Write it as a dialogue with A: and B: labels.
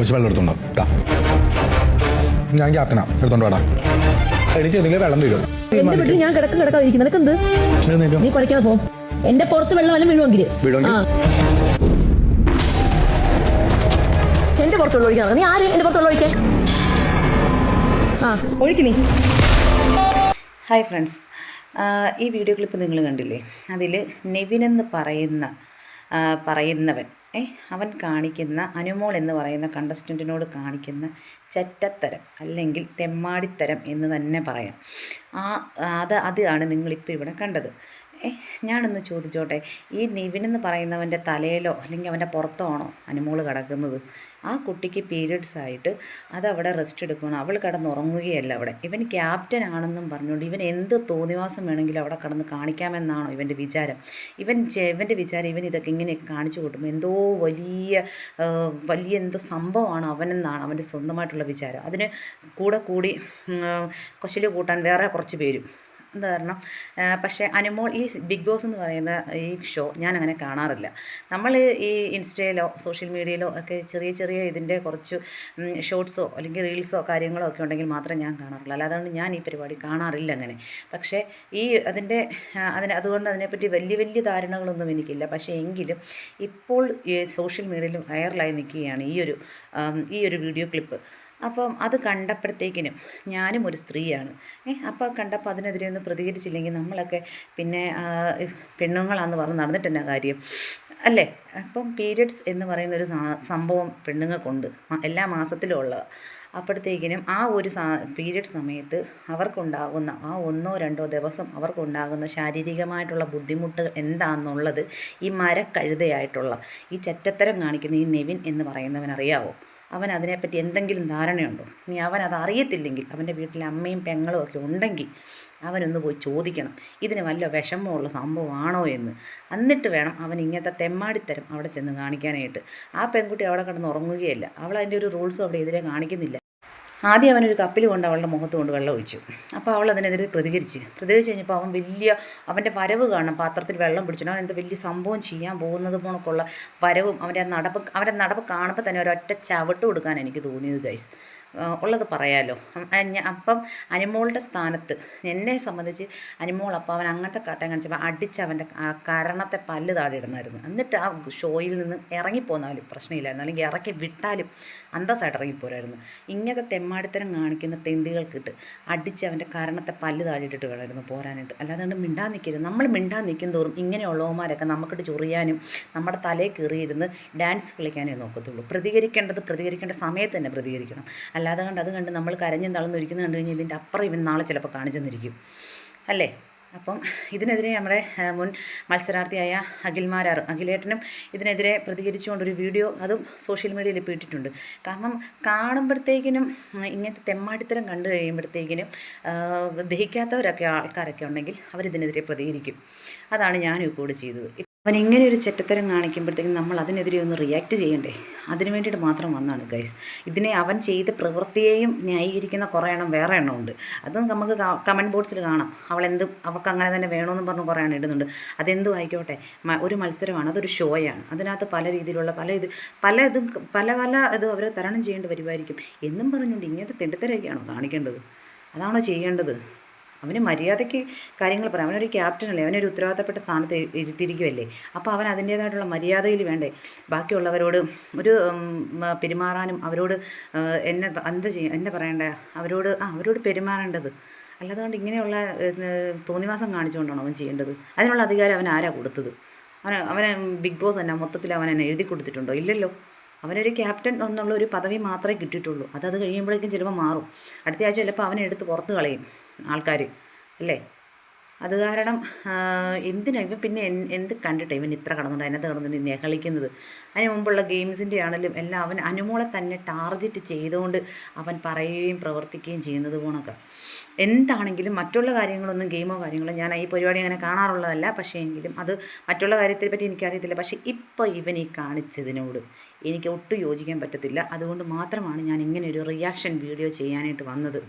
A: കുറച്ച് വെള്ളം എടുത്തോണ്ടാവും ട്ടാ. ഞാൻ ക്യാപ്റ്റനാ. എടുത്തോണ്ട് വേടാ. എനിക്ക് എന്തെങ്കിലും വെള്ളം തരും.
B: എന്റെ വീട്ടിൽ ഞാൻ കിടക്കും കിടക്കാതിരിക്കും നിനക്ക് എന്ത്? നീ കുഴയ്ക്കാതെ പോ. എന്റെ പുറത്ത് വെള്ളം വല്ലതും വീഴുമെങ്കിൽ?
A: വീഴുമെങ്കിൽ?
B: എന്റെ പുറത്ത് വെള്ളം ഒഴിക്കാൻ നീ ആര് എന്റെ പുറത്ത് വെള്ളം ഒഴിക്കാൻ ആ ഒഴിക്ക് നീ.
C: ഹായ് ഫ്രണ്ട്സ് ഈ വീഡിയോ ക്ലിപ്പ് നിങ്ങൾ കണ്ടില്ലേ? അതിൽ നെവിൻ എന്ന് പറയുന്ന ആ, പറയുന്നവൻ അവൻ കാണിക്കുന്ന അനുമോൾ എന്ന് പറയുന്ന കണ്ടസ്റ്റന്റിനോട് കാണിക്കുന്ന ചറ്റത്തരം അല്ലെങ്കിൽ തെമ്മാടിത്തരം എന്ന് തന്നെ പറയാം. ആ അത് അതാണ് നിങ്ങളിപ്പോൾ ഇവിടെ കണ്ടത്. ഞാനൊന്ന് ചോദിച്ചോട്ടെ. ഈ നിവിൻ എന്ന് പറയുന്നവന്റെ തലയിലോ അല്ലെങ്കിൽ അവന്റെ പുറത്തോ ആണോ അനുമോൾ കിടക്കുന്നത്? ആ കുട്ടിക്ക് പീരിയഡ്സ് ആയിട്ട് അതവിടെ റെസ്റ്റ് എടുക്കണം അവൾ കിടന്നുറങ്ങുകയല്ല അവിടെ. ഇവൻ ക്യാപ്റ്റൻ ആണെന്നും പറഞ്ഞുകൊണ്ട് ഇവൻ എന്ത് തോന്നിവാസം വേണമെങ്കിലും അവിടെ കിടന്ന് കാണിക്കാമെന്നാണോ ഇവന്റെ വിചാരം. ഇവൻ ഇവന്റെ വിചാരം ഇവൻ ഇതൊക്കെ ഇങ്ങനെയൊക്കെ കാണിച്ചു കൂട്ടുമ്പോൾ എന്തോ വലിയ വലിയ എന്തോ സംഭവമാണ് അവനെന്നാണ് അവന്റെ സ്വന്തമായിട്ടുള്ള വിചാരം. അതിന് കൂടെ കൂടി കൊശൽ കൂട്ടാൻ വേറെ കുറച്ച് പേരും. അത് കാരണം? പക്ഷേ അനുമോൾ ഈ ബിഗ് ബോസ് എന്ന് പറയുന്ന ഈ ഷോ ഞാൻ അങ്ങനെ കാണാറില്ല. നമ്മൾ ഈ ഇൻസ്റ്റയിലോ സോഷ്യൽ മീഡിയയിലോ ഒക്കെ ചെറിയ ചെറിയ ഇതിന്റെ കുറച്ച് ഷോർട്സോ അല്ലെങ്കിൽ റീൽസോ കാര്യങ്ങളോ ഒക്കെ ഉണ്ടെങ്കിൽ മാത്രമേ ഞാൻ കാണാറുള്ളൂ. അല്ലാതെ ഞാൻ ഈ പരിപാടി കാണാറില്ല അങ്ങനെ. പക്ഷേ ഈ അതിന്റെ അതിന് അതുകൊണ്ട് അതിനെപ്പറ്റി വലിയ വലിയ ധാരണകളൊന്നും എനിക്കില്ല. പക്ഷേ എങ്കിലും ഇപ്പോൾ ഈ സോഷ്യൽ മീഡിയയിൽ വൈറലായി നിൽക്കുകയാണ് ഈ ഒരു ഈ ഒരു വീഡിയോ ക്ലിപ്പ്. അപ്പം അത് കണ്ടപ്പോഴത്തേക്കിനും ഞാനും ഒരു സ്ത്രീയാണ്. ഏ അപ്പോൾ കണ്ടപ്പോൾ അതിനെതിരെ ഒന്ന് പ്രതികരിച്ചില്ലെങ്കിൽ നമ്മളൊക്കെ പിന്നെ പെണ്ണുങ്ങളാന്ന് പറഞ്ഞ് നടന്നിട്ട് എന്നാ കാര്യം? അല്ലേ? അപ്പം പീരിയഡ്സ് എന്ന് പറയുന്ന ഒരു സംഭവം പെണ്ണുങ്ങൾക്കുണ്ട്. എല്ലാ മാസത്തിലും ഉള്ളത്. അപ്പോഴത്തേക്കിനും ആ ഒരു സാ പീരിയഡ് സമയത്ത് അവർക്കുണ്ടാകുന്ന ആ ഒന്നോ രണ്ടോ ദിവസം അവർക്കുണ്ടാകുന്ന ശാരീരികമായിട്ടുള്ള ബുദ്ധിമുട്ട് എന്താണെന്നുള്ളത് ഈ മരക്കഴുതയായിട്ടുള്ള ഈ ചറ്റത്തരം കാണിക്കുന്ന ഈ നെവിൻ എന്ന് പറയുന്നവൻ അറിയാവോ അവൻ അതിനെപ്പറ്റി എന്തെങ്കിലും ധാരണയുണ്ടോ? ഇനി അവൻ അത് അറിയത്തില്ലെങ്കിൽ അവന്റെ വീട്ടിലെ അമ്മയും പെങ്ങളും ഒക്കെ ഉണ്ടെങ്കിൽ അവനൊന്ന് പോയി ചോദിക്കണം. ഇതിന് വല്ല വിഷമമുള്ള സംഭവമാണോ എന്ന്. എന്നിട്ട് വേണം അവൻ ഇങ്ങനത്തെ തെമ്മാടിത്തരം അവിടെ ചെന്ന് കാണിക്കാനായിട്ട്. ആ പെൺകുട്ടി അവിടെ കിടന്ന് ഉറങ്ങുകയല്ല അവൾ അതിന്റെ ഒരു റൂൾസും അവിടെ എതിരെ കാണിക്കുന്നില്ല. ആദ്യം അവനൊരു കപ്പിൽ കൊണ്ട് അവളുടെ മുഖത്ത് കൊണ്ട് വെള്ളം ഒഴിച്ചു. അപ്പോൾ അവൾ അതിനെതിരെ പ്രതികരിച്ച്. പ്രതികരിച്ച് കഴിഞ്ഞപ്പോൾ അവൻ വലിയ അവന്റെ വരവ് കാണണം. പാത്രത്തിൽ വെള്ളം പിടിച്ചിട്ട് അവൻ എന്ത് വലിയ സംഭവം ചെയ്യാൻ പോകുന്നത് പോണക്കുള്ള വരവും അവന്റെ നടപ്പ് അവന്റെ നടപ്പ് കാണുമ്പോൾ തന്നെ ഒരൊറ്റ ചവിട്ട് കൊടുക്കാൻ എനിക്ക് തോന്നിയത് ഗൈസ് ഉള്ളത് ഞ- അപ്പം അനുമോളുടെ സ്ഥാനത്ത് എന്നെ സംബന്ധിച്ച് അനിമോൾ അപ്പോൾ അവൻ അങ്ങനത്തെ കാട്ടം കാണിച്ചപ്പോൾ അടിച്ച് അവന്റെ കരണത്തെ പല്ല് താഴെ ഇടണമായിരുന്നു എന്നിട്ട് ആ ഷോയിൽ നിന്ന് ഇറങ്ങിപ്പോന്നാലും പ്രശ്നമില്ലായിരുന്നു. അല്ലെങ്കിൽ ഇറക്കി വിട്ടാലും അന്തസ്സായിട്ട് ഇറങ്ങിപ്പോരായിരുന്നു. ഇങ്ങനത്തെ തെമ്മാടിത്തരം കാണിക്കുന്ന തെണ്ടികൾക്കിട്ട് അടിച്ച് അവന്റെ കരണത്തെ പല്ല് താഴെ ഇട്ടിട്ട് വേണമായിരുന്നു പോരാനായിട്ട്. അല്ലാതെ മിണ്ടാൻ നിൽക്കരുത് നമ്മൾ മിണ്ടാൻ നിൽക്കും തോറും ഇങ്ങനെയുള്ളവന്മാരൊക്കെ നമുക്കിട്ട് ചൊറിയാനും നമ്മുടെ തലയിൽ കയറിയിരുന്ന് ഡാൻസ് കളിക്കാനേ നോക്കത്തുള്ളൂ. പ്രതികരിക്കേണ്ടത് പ്രതികരിക്കേണ്ട സമയത്ത് തന്നെ പ്രതികരിക്കണം. അല്ലാതെ കണ്ട് അത് കണ്ട് നമ്മൾ കരഞ്ഞും തളർന്നിരിക്കുന്നത് കണ്ടു കഴിഞ്ഞാൽ ഇതിന്റെ അപ്പുറം ഇവൻ നാളെ ചിലപ്പോൾ കാണിച്ചെന്നിരിക്കും. അല്ലേ? അപ്പം ഇതിനെതിരെ നമ്മുടെ മുൻ മത്സരാർത്ഥിയായ അഖിൽമാരാർ അഖിലേട്ടനും ഇതിനെതിരെ പ്രതികരിച്ചുകൊണ്ടൊരു വീഡിയോ അതും സോഷ്യൽ മീഡിയയിൽ ഇപ്പോൾ ഇട്ടിട്ടുണ്ട്. കാരണം കാണുമ്പോഴത്തേക്കിനും ഇങ്ങനത്തെ തെമ്മാടിത്തരം കണ്ടു കഴിയുമ്പോഴത്തേക്കിനും ദഹിക്കാത്തവരൊക്കെ ആൾക്കാരൊക്കെ ഉണ്ടെങ്കിൽ അവരിതിനെതിരെ പ്രതികരിക്കും. അതാണ് ഞാനും ഇപ്പോൾ ചെയ്തത്. അവൻ ഇങ്ങനെ ഒരു ചെറ്റത്തരം കാണിക്കുമ്പോഴത്തേക്കും നമ്മൾ അതിനെതിരെ ഒന്ന് റിയാക്ട് ചെയ്യണ്ടേ? അതിന് വേണ്ടിയിട്ട് മാത്രം വന്നാണ് ഗൈസ് ഇതിനെ അവൻ ചെയ്ത പ്രവൃത്തിയെയും ന്യായീകരിക്കുന്ന കുറേ എണ്ണം വേറെ എണ്ണം ഉണ്ട്. അതും നമുക്ക് കമന്റ് ബോക്സിൽ കാണാം. അവൾ എന്ത് അവൾക്ക് അങ്ങനെ തന്നെ വേണമെന്ന് പറഞ്ഞ് കുറേ എണ്ണം ഇടുന്നുണ്ട്. അതെന്തും ആയിക്കോട്ടെ. ഒരു മത്സരമാണ്. അതൊരു ഷോയാണ് അതിനകത്ത് പല രീതിയിലുള്ള പല ഇത് പല ഇതും പല പല ഇത് അവർ തരണം ചെയ്യേണ്ടി വരുമായിരിക്കും. എന്നും പറഞ്ഞുകൊണ്ട് ഇങ്ങനത്തെ തെണ്ടിത്തരൊക്കെയാണോ കാണിക്കേണ്ടത്? അതാണോ ചെയ്യേണ്ടത്? അവന് മര്യാദയ്ക്ക് കാര്യങ്ങൾ പറയാം. അവനൊരു ക്യാപ്റ്റനല്ലേ അവനൊരു ഉത്തരവാദിത്തപ്പെട്ട സ്ഥാനത്ത് ഇരുത്തിയിരിക്കുമല്ലേ അപ്പോൾ അവൻ അതിന്റേതായിട്ടുള്ള മര്യാദയിൽ വേണ്ടേ? ബാക്കിയുള്ളവരോട് ഒരു പെരുമാറാനും അവരോട് എന്നെ എന്ത് ചെയ്യും എന്നെ പറയണ്ടേ? അവരോട് ആ അവരോട് പെരുമാറേണ്ടത്. അല്ലാതെ കൊണ്ട് ഇങ്ങനെയുള്ള തോന്നിവാസം കാണിച്ചുകൊണ്ടാണ് അവൻ ചെയ്യേണ്ടത്? അതിനുള്ള അധികാരം അവൻ ആരാ കൊടുത്തത്? അവൻ അവനെ ബിഗ് ബോസ് തന്നെ മൊത്തത്തിൽ അവൻ എന്നെ എഴുതി കൊടുത്തിട്ടുണ്ടോ? ഇല്ലല്ലോ. അവനൊരു ക്യാപ്റ്റൻ എന്നുള്ള ഒരു പദവി മാത്രമേ കിട്ടിയിട്ടുള്ളൂ. അത് അത് കഴിയുമ്പോഴേക്കും ചിലപ്പോൾ മാറും. അടുത്ത ആഴ്ച ചിലപ്പോൾ അവനെ എടുത്ത് പുറത്ത് കളയും. ആൾക്കാർ അല്ലേ? അത് കാരണം എന്തിനാണ് എന്തിനാ ഇവൻ പിന്നെ എന്ത് കണ്ടിട്ട് ഇവൻ ഇത്ര കടന്നുണ്ട് അതിനകത്ത് കടന്നുണ്ട് നെഹളിക്കുന്നത് അതിന് മുമ്പുള്ള ഗെയിംസിന്റെ ആണെങ്കിലും എല്ലാം അവൻ അനുമോളെ തന്നെ ടാർഗറ്റ് ചെയ്തുകൊണ്ട് അവൻ പറയുകയും പ്രവർത്തിക്കുകയും ചെയ്യുന്നത് പോണൊക്കെ. എന്താണെങ്കിലും മറ്റുള്ള കാര്യങ്ങളൊന്നും ഗെയിമോ കാര്യങ്ങളോ ഞാൻ ഈ പരിപാടി അങ്ങനെ കാണാറുള്ളതല്ല. പക്ഷേ എങ്കിലും അത് മറ്റുള്ള കാര്യത്തെ പറ്റി എനിക്കറിയത്തില്ല. പക്ഷേ ഇപ്പോൾ ഇവൻ ഈ കാണിച്ചതിനോട് എനിക്ക് ഒട്ടും യോജിക്കാൻ പറ്റത്തില്ല. അതുകൊണ്ട് മാത്രമാണ് ഞാൻ ഇങ്ങനെ ഒരു റിയാക്ഷൻ വീഡിയോ ചെയ്യാനായിട്ട് വന്നത്.